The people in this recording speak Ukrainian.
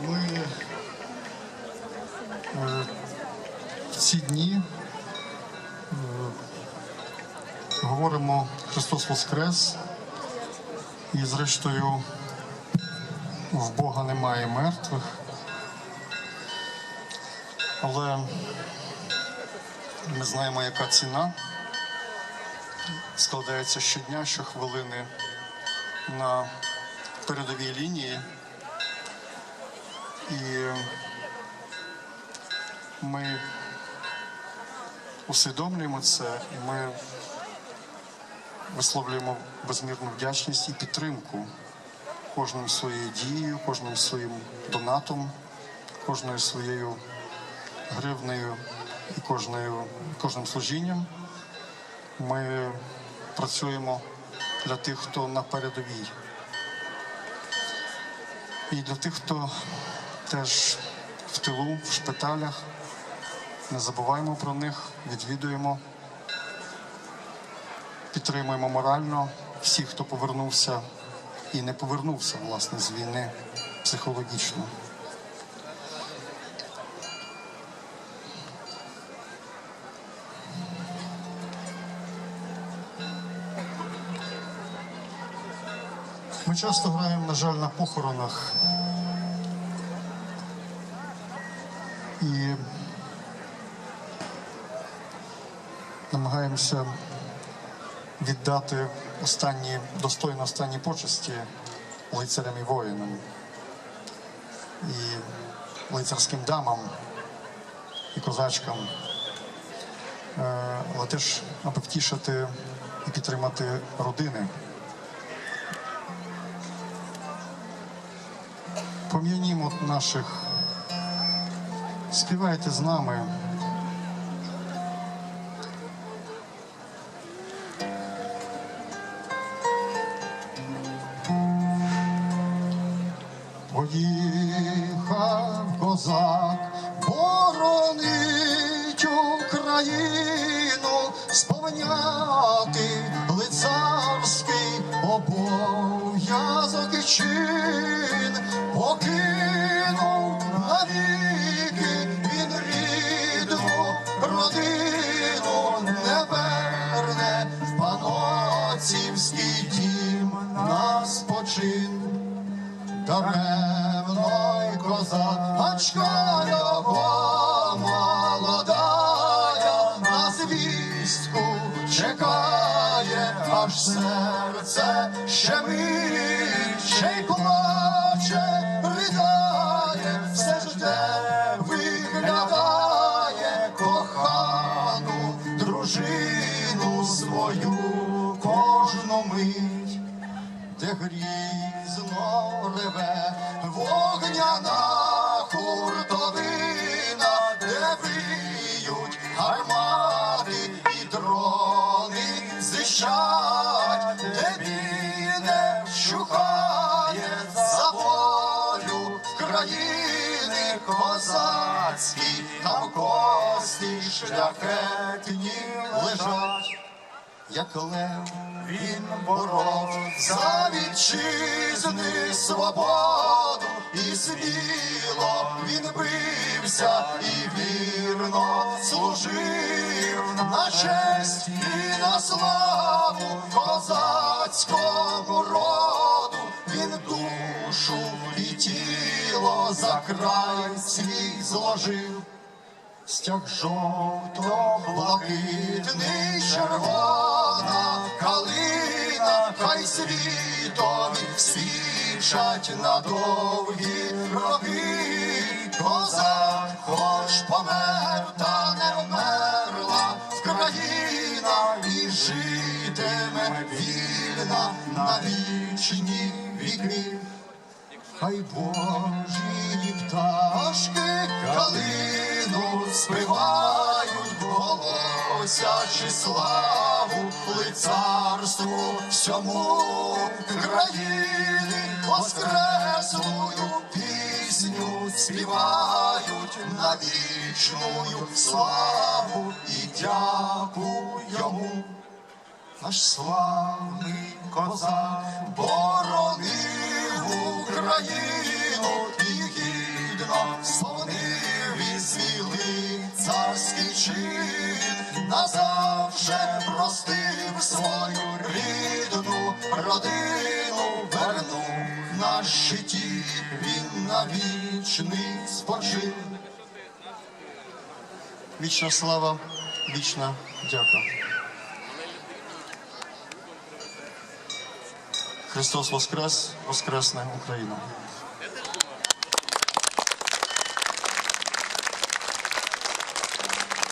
Ми е, в ці дні е, говоримо Христос Воскрес, і зрештою в Бога немає мертвих. Але ми знаємо, яка ціна складається щодня, щохвилини на передовій лінії. І ми усвідомлюємо це, і ми висловлюємо безмірну вдячність і підтримку кожним своєю дією, кожним своїм донатом, кожною своєю гривнею і кожною, кожним служінням. Ми працюємо для тих, хто на передовій. І для тих, хто теж в тилу, в шпиталях. Не забуваємо про них, відвідуємо, підтримуємо морально всіх, хто повернувся і не повернувся власне з війни психологічно. Ми часто граємо, на жаль, на похоронах. І намагаємося віддати останні, достойно останні почесті лицарям і воїнам, і лицарським дамам, і козачкам, Е, але теж аби втішити і підтримати родини. Пом'янімо наших, співайте з нами. Поїхав козак, боронить Україну, сповняти лицарський обов'язок і Даремно й його молодая на звістку чекає, аж серце щемить, ще й плаче, ридає, все жде, виглядає кохану дружину свою кожну мить де грізно реве вогняна хуртовина, де виють гармати і дрони зищать, де біль не вщухає за волю країни козацькі, там кості шляхетні лежать як лев він боров за вітчизни свободу, і сміло він бився і вірно служив на честь і на славу козацькому роду. Він душу і тіло за край свій зложив. Стяг жовто-блакитний, червона калина, хай світові свідчать на довгі роки. Козак хоч помер, та не вмерла Вкраїна і житиме вільна на вічні віки. Хай Божі пташки калину співають, голосячи славу лицарству всьому країни, воскреслую пісню співають на вічную славу і дяку йому. Наш славний козак боронив Україну і гідно сповнив і царський чин, назавше простив свою рідну родину, вернув на щиті він на вічний спочив. Вічна слава, вічна дяка. Христос Воскрес, Воскресне Україна.